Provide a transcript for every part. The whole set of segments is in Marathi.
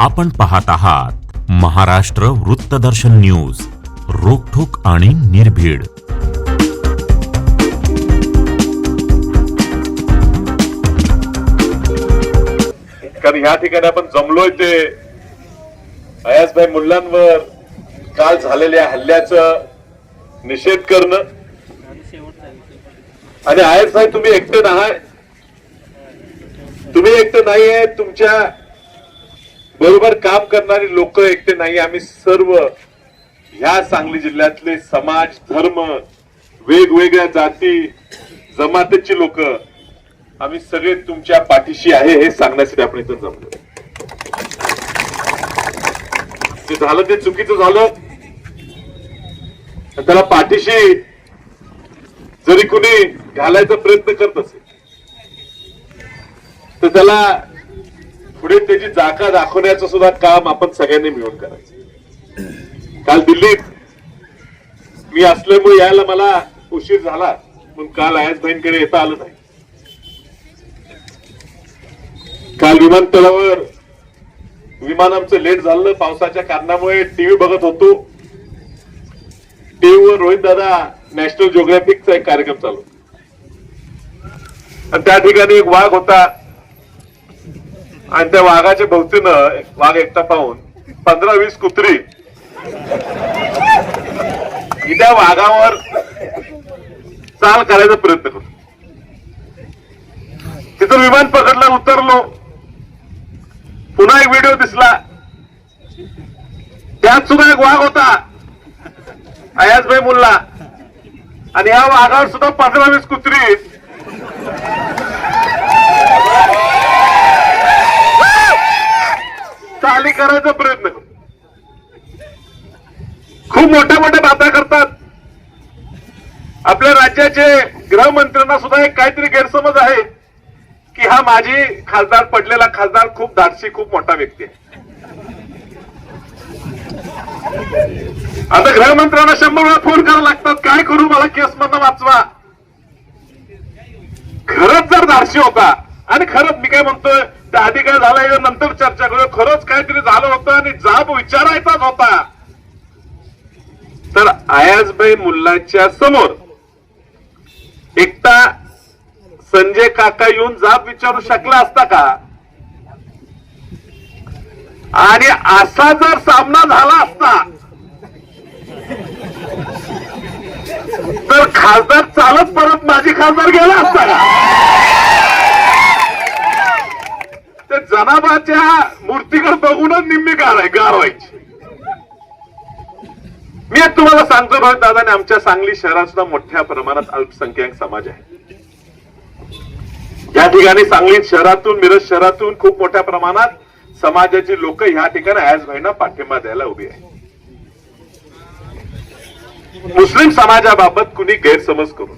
आपण पाहत आहात महाराष्ट्र वृत्तदर्शन न्यूज रोखोक आणि निर्भीड. कारण ह्या ठिकाणी आपण जमलोय ते अयासभाई मुल्लांवर काल झालेल्या हल्ल्याचं निषेध करणं. आणि अयासभाई तुम्ही एकटे नाही. तुम्ही एकटे नाहीये तुमच्या बरोबर काम करणारी लोक एकटे नाही आम्ही सर्व ह्या सांगली जिल्ह्यातले समाज धर्म वेगवेगळ्या जाती जमातीची लोक आम्ही सगळे तुमच्या पाठीशी आहे हे सांगण्यासाठी आपण इथं जमलो. ते झालं ते चुकीचं झालं. त्याला पाठीशी जरी कुणी घालायचा प्रयत्न करत असेल तर त्याला पुढे त्याची जागा दाखवण्याचं सुद्धा काम आपण सगळ्यांनी मिळून करायचं. काल दिल्लीत मी असल्यामुळे यायला मला उशीर झाला. म्हणून काल आयाज बहीणकडे येता आलं नाही. काल विमानतळावर विमान आमचं लेट झालं. पावसाच्या कारणामुळे टीव्ही बघत होतो. टीव्हीवर रोहित दादा नॅशनल जिओग्राफिकचा एक कार्यक्रम चालू आणि त्या ठिकाणी एक वाघ होता. आणि त्या वाघाच्या भोवतीनं वाघ एकटा पाहून पंधरा वीस कुत्री त्या वाघावर चाल करायचा प्रयत्न करतो. तिथून विमान पकडला उतरलो. पुन्हा एक व्हिडिओ दिसला. त्यात सुद्धा एक वाघ होता. अयाज भाई मुल्ला. आणि या वाघावर सुद्धा पंधरा वीस कुत्री चाली करायचा प्रयत्न. खूप मोठ्या मोठ्या बाता करतात. आपल्या राज्याचे गृहमंत्र्यांना सुद्धा एक काहीतरी गैरसमज आहे की हा माजी खासदार पडलेला खासदार खूप धाडसी खूप मोठा व्यक्ती आहे. आता गृहमंत्र्यांना शंभर वेळा फोन करायला लागतात काय करू? मला केस मधनं वाचवा. खरंच जर धाडसी होता आणि खरंच मी काय म्हणतोय त्या आधी काय झालं नंतर चर्चा करू खरंच काहीतरी झालं होतं आणि जाब विचारायचाच होता. तर आयाजबाई मुल्लाच्या समोर एकटा संजय काका येऊन जाब विचारू शकला असता का? आणि असा जर सामना झाला असता तर खासदार चालत परत माझी खासदार गेला असता का तर जनाबाच्या मूर्तीकडे बघूनच निम्मी गार गारवायची. मी आज तुम्हाला सांगतो भाऊ दादाने आमच्या सांगली शहरात सुद्धा मोठ्या प्रमाणात अल्पसंख्याक समाज आहे. या ठिकाणी सांगली शहरातून मिरज शहरातून खूप मोठ्या प्रमाणात समाजाची लोक ह्या ठिकाणी आयाज भाईंना पाठिंबा द्यायला उभी आहे मुस्लिम समाजाबाबत कुणी गैरसमज करू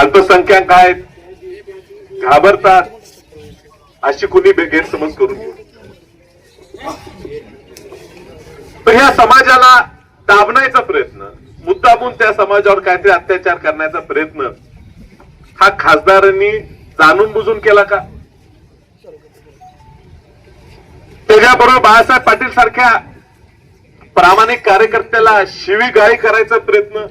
अल्पसंख्याक आहेत घाबरतात अशी कुणी गैरसमज करून घेऊ नये. तर ह्या समाजाला दाबण्याचा प्रयत्न मुद्दामून त्या समाजावर काहीतरी अत्याचार करण्याचा प्रयत्न हा खासदारांनी जाणून बुजून केला का त्याच्याबरोबर बाळासाहेब पाटील सारख्या प्रामाणिक कार्यकर्त्याला शिवीगाळी करायचा प्रयत्न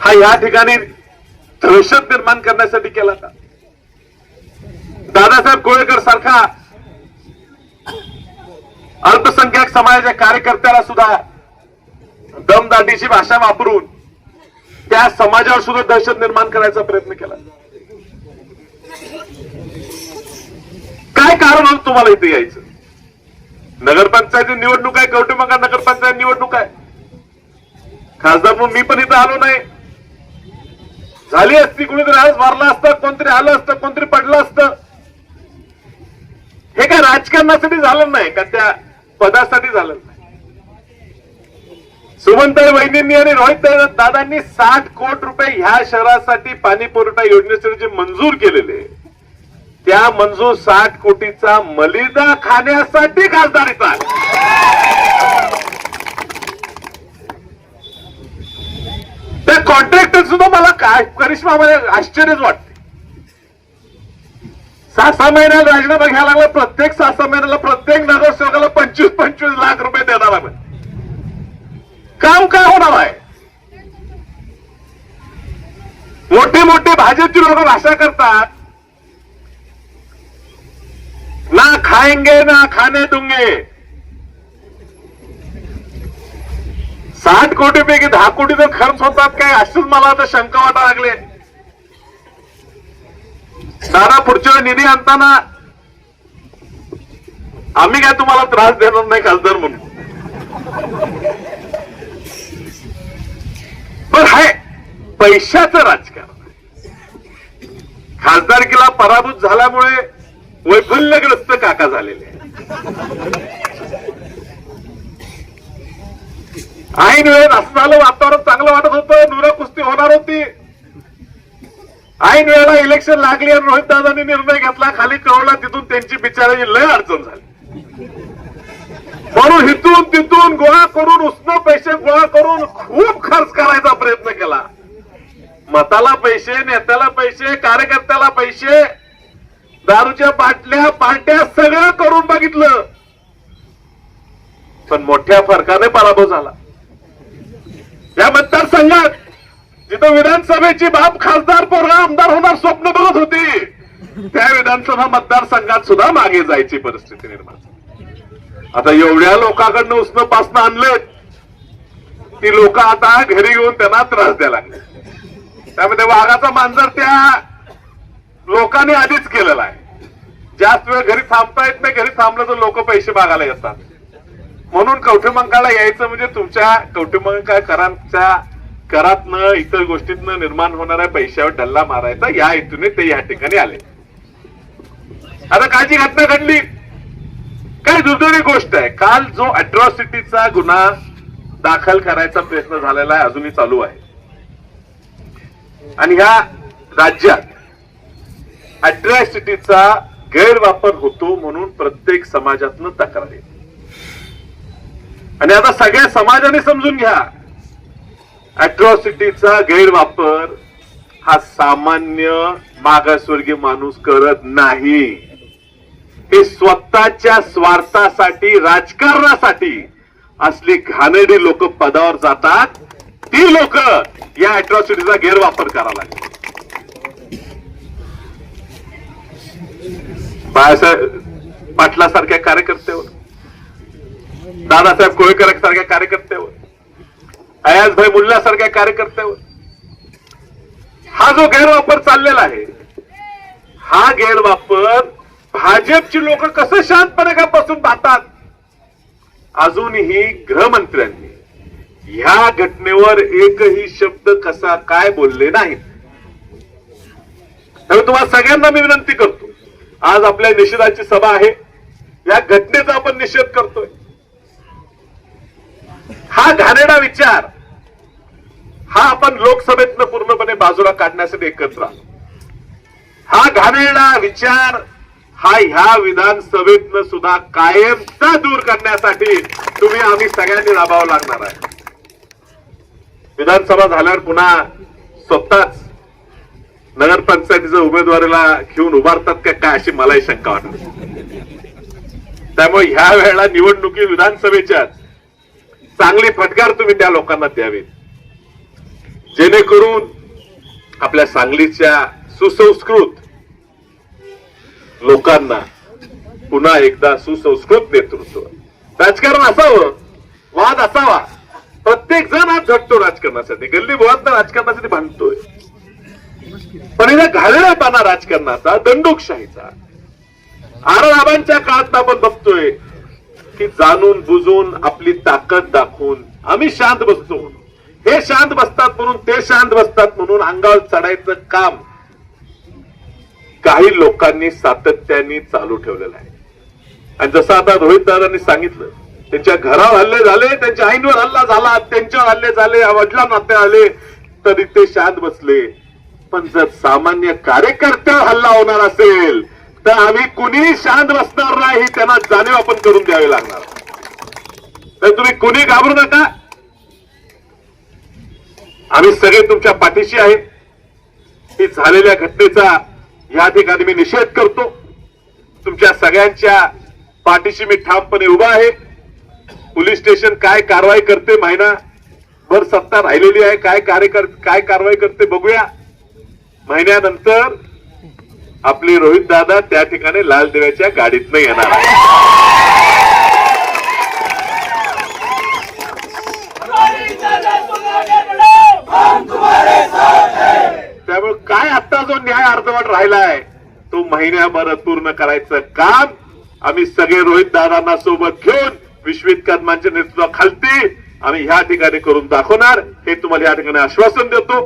हा या ठिकाणी दहशत निर्माण करण्यासाठी केला का दादासाहेब कोळेकर सारखा अल्पसंख्याक समाजाच्या कार्यकर्त्याला सुद्धा दमदाटीची भाषा वापरून त्या समाजावर सुद्धा दहशत निर्माण करायचा प्रयत्न केला. काय कारण होतं तुम्हाला इथे यायचं? नगरपंचायती निवडणूक आहे कवटेमंगा नगरपंचायत निवडणूक आहे. खासदार म्हणून मी पण इथं आलो नाही. झाली असती कुणीतरी आज मारला असतं कोणतरी आलं असतं कोणतरी पडलं असतं. हे काय राजकारणासाठी झालं नाही का त्या पदासाठी झालं नाही? सुमनताई वहिनींनी आणि रोहित दादांनी साठ कोटी रुपये ह्या शहरासाठी पाणी पुरवठा योजनेसाठी जे मंजूर केलेले त्या मंजूर साठ कोटीचा मलिदा खाण्यासाठी खासदार त्या कॉन्ट्रॅक्टर सुद्धा मला काय करिश्मा मला आश्चर्यच वाटत. सहा सहा महिन्याला राजीनामा घ्यायला लागला प्रत्येक सहा सहा महिन्याला प्रत्येक नगरसेवकाला पंचवीस पंचवीस लाख रुपये देणार आहे. काम काय होणार आहे? मोठे मोठे भाजपचे लोक भाषा करतात. ना खाएंगे ना खाने दूंगे. साठ कोटीपैकी दहा कोटी तर खर्च होतात काय? अशीच मला आता शंका वाटा लागले. दादा पुढच्या निधी आणताना आम्ही काय तुम्हाला त्रास देणार नाही खासदार म्हणून. पण हाय पैशाचं राजकारण खासदारकीला पराभूत झाल्यामुळे वैफल्यग्रस्त काका झालेले ऐन वेळेत असं झालं वातावरण चांगलं वाटत होतं नुरा कुस्ती होणार होती. ऐन वेळेला इलेक्शन लागली आणि रोहित दादांनी निर्णय घेतला खाली कळवला तिथून त्यांची बिचाराची लय अडचण झाली. म्हणून इथून तिथून गोळा करून उष्ण पैसे गोळा करून खूप खर्च करायचा प्रयत्न केला. मताला पैसे नेत्याला पैसे कार्यकर्त्याला पैसे दारूच्या बाटल्या पार्ट्या सगळं करून बघितलं. पण मोठ्या फरकाने पराभव झाला. या मतदारसंघात जिथं विधानसभेची बाप खासदार पोरगा आमदार होणार स्वप्न बघत होती त्या विधानसभा मतदारसंघात सुद्धा मागे जायची परिस्थिती निर्माण झाली. आता एवढ्या लोकांकडनं उष्ण पासनं आणलेत ती लोक आता घरी घेऊन त्यांना त्रास द्यायला लागले. त्यामध्ये वाघाचा मांजर त्या लोकांनी आधीच केलेला आहे. जास्त वेळ घरी थांबता येत नाही घरी थांबलं तर लोक पैसे मागायला येतात. म्हणून कवठेमंकाला यायचं म्हणजे तुमच्या कवठेमंकाकरांच्या करातनं इतर गोष्टीतनं निर्माण होणाऱ्या पैशावर डल्ला मारायचा या हेतूने ते या ठिकाणी आले. आता काळजी घटना घडली. काय दुर्दैवी गोष्ट आहे. काल जो अट्रॉसिटीचा गुन्हा दाखल करायचा प्रयत्न झालेला आहे अजूनही चालू आहे. आणि ह्या राज्यात अट्रॉसिटीचा गैरवापर होतो म्हणून प्रत्येक समाजातनं तक्रार येते. आणि आता सगळ्या समाजाने समजून घ्या. अट्रॉसिटीचा गैरवापर हा सामान्य मागासवर्गीय माणूस करत नाही. ते स्वतःच्या स्वार्थासाठी राजकारणासाठी असली घाणेरडी लोक पदावर जातात ती लोक या अट्रॉसिटीचा गैरवापर करावा लागले. बाळासाहेब पाटलासारख्या कार्यकर्त्यावर दादासाहेब कोळेकर सारख्या कार्यकर्त्यावर अयाजभाई मुल्ला सारख्या कार्यकर्त्यावर. हा जो गैरवापर चाललेला आहे हा गैरवापर भाजपची लोक कसं शांतपणे का बसून पाहतात? अजूनही गृहमंत्र्यांनी ह्या घटनेवर एकही शब्द कसा काय बोलले नाहीत. त्यामुळे तुम्हाला सगळ्यांना मी विनंती करतो आज आपल्या निषेधाची सभा आहे या घटनेचा आपण निषेध करतोय. हा घाणेडा विचार हा आपण लोकसभेतनं पूर्णपणे बाजूला काढण्यासाठी एकत्र आलो. हा घाणेरडा विचार हा ह्या विधानसभेतनं सुद्धा कायमचा दूर करण्यासाठी तुम्ही आम्ही सगळ्यांनी राबावं लागणार आहे. विधानसभा झाल्यावर पुन्हा स्वतःच नगरपंचायतीच्या उमेदवारीला घेऊन उभारतात का काय अशी मलाही शंका वाटते. त्यामुळे ह्या वेळेला निवडणुकी विधानसभेच्या चांगली फटकार तुम्ही त्या लोकांना द्यावी जेणेकरून आपल्या सांगलीच्या सुसंस्कृत लोकांना पुन्हा एकदा सुसंस्कृत नेतृत्व. राजकारण असावं वाद असावा. प्रत्येक जण आज झटतो राजकारणासाठी. गल्ली बोळात राजकारणासाठी भांडतोय. पण हे घालण्यापणा राजकारणाचा दंडोकशाहीचा. आरबाबांच्या काळात आपण बघतोय की जाणून बुजून आपली ताकद दाखवून आम्ही शांत बसतो म्हणून. हे शांत बसतात म्हणून ते शांत बसतात म्हणून अंगावर चढायचं काम काही लोकांनी सातत्याने चालू ठेवलेलं आहे. आणि जसं आता रोहित दादांनी सांगितलं त्यांच्या घरावर हल्ले झाले त्यांच्या आईंवर हल्ला झाला त्यांच्यावर हल्ले झाले वडिला नाते आले तरी ते शांत बसले. पण जर सामान्य कार्यकर्त्यावर हल्ला होणार असेल तर आम्ही कुणीही शांत बसणार नाही त्यांना जाणीव आपण करून द्यावी लागणार. तर तुम्ही कुणी घाबरू नका आम्ही सगळे तुमच्या पाठीशी आहेत ही झालेल्या घटनेचा या ठिकाणी मी निषेध करतो. तुमच्या सगळ्यांच्या पाठीशी मी ठामपणे उभा आहे. पोलीस स्टेशन काय कारवाई करते महिना? भर सत्ता राहिलेली आहे. काय कार्य कर- काय कारवाई करते बघूया. महिन्यानंतर आपले रोहित दादा त्या ठिकाणी लाल देवाच्या गाडीत येणार. आहे त्यामुळे काय आता जो न्याय अर्धवट राहिलाय. तो महिन्याभर पूर्ण करायचं काम आम्ही सगळे रोहित दादांना सोबत घेऊन विश्वित कदमांच्या नेतृत्वाखालती आम्ही ह्या ठिकाणी करून दाखवणार. हे तुम्हाला या ठिकाणी आश्वासन देतो.